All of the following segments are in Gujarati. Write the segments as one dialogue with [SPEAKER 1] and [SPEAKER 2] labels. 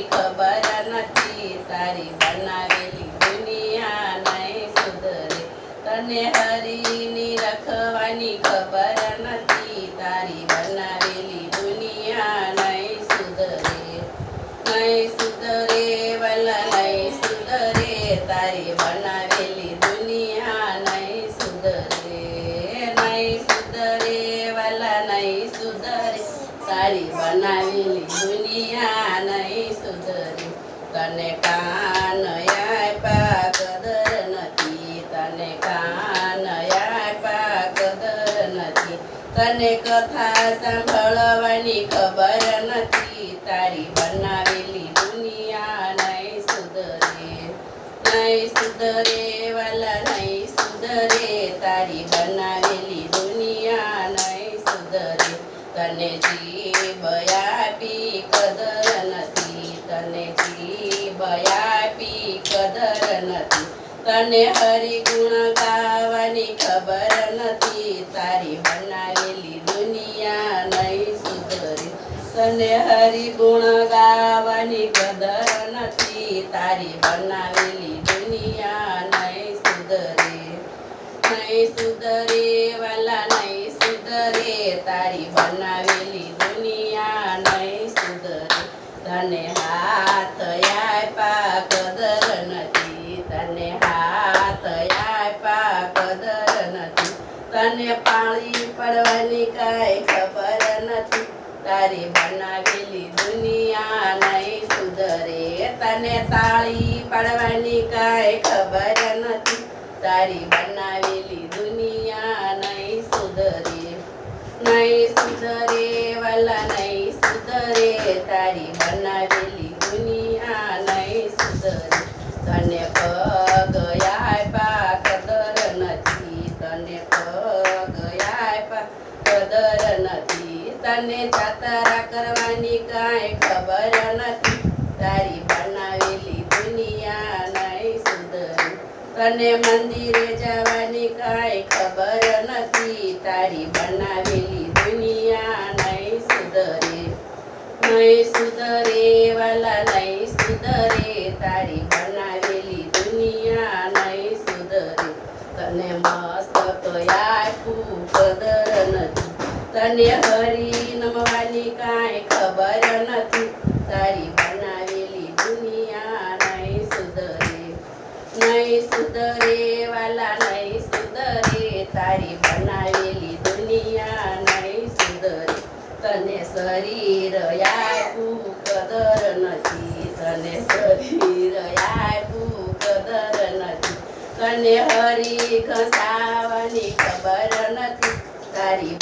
[SPEAKER 1] રખવાની ખબર નથી, તારી બનાવેલી દુનિયા નહીં સુધરે. તને હરીની રખવાની ખબર નથી, તારી બનાવેલી દુનિયા નહીં સુધરે. નહીં સુધરે, વલા નહીં સુધરે, તારી બનાવેલી દુનિયા નહીં સુધરે. નહીં સુધરે, વલા નહીં સુધરે, તારી બનાવેલી દુનિયા તને કાન આપ્યા કદર નથી. તને કાન આપ્યા કદર નથી. તને કથા સાંભળવાની ખબર નથી. તારી બનાવેલી દુનિયા નહીં સુધરે. નહીં સુધરે, વાલા નહીં સુધરે. તારી બનાવેલી દુનિયા નહીં સુધરે. તને જીભ તને હરિગુણ ગાવાની ખબર નથી. તારી બનાવેલી દુનિયા નહીં સુધરે. તને હરિગુણ ગાવાની કદર નથી. તારી બનાવેલી દુનિયા નહીં સુધરે. નહીં સુધરે વાલા, નહીં સુધરે. તારી બનાવેલી દુનિયા નહીં સુધરે. તને તને પાળી પડવાની કાંઈ ખબર નથી. તારી બનાવેલી દુનિયા નહીં સુધરે. તને તાળી પડવાની કાંઈ ખબર નથી. તારી બનાવેલી દુનિયા નહીં સુધરે. નહીં સુધરે, વાલા નહીં સુધરે. તારી બનાવેલી તને જાતરા કરવાની કાંઈ ખબર નથી. તારી બનાવેલી દુનિયા નહીં સુધરે તને મંદિરે જવાની કાંઈ ખબર નથી. તારી બનાવેલી દુનિયા નહીં સુધરે નહીં સુધરે વાલા નહીં સુધરે તારી બનાવેલી દુનિયા નહીં સુધરે તને મસ્તક આપ્યું કદર નથી તને હરી નમવાની કાંઈ ખબર નથી. તારી બનાવેલી દુનિયા નહીં સુધરે નહીં સુધરે, વાલા નહીં સુધરે. તારી બનાવેલી દુનિયા નહીં સુધરે, તને શરીર આપ્યું કદર નથી. તને શરીર આપ્યું કદર નથી. તને હરી ઘસાવાની ખબર નથી. તારી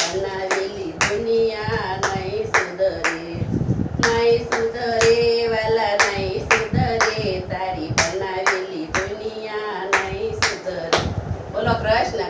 [SPEAKER 1] પૂર્ણ પ્રશ્ન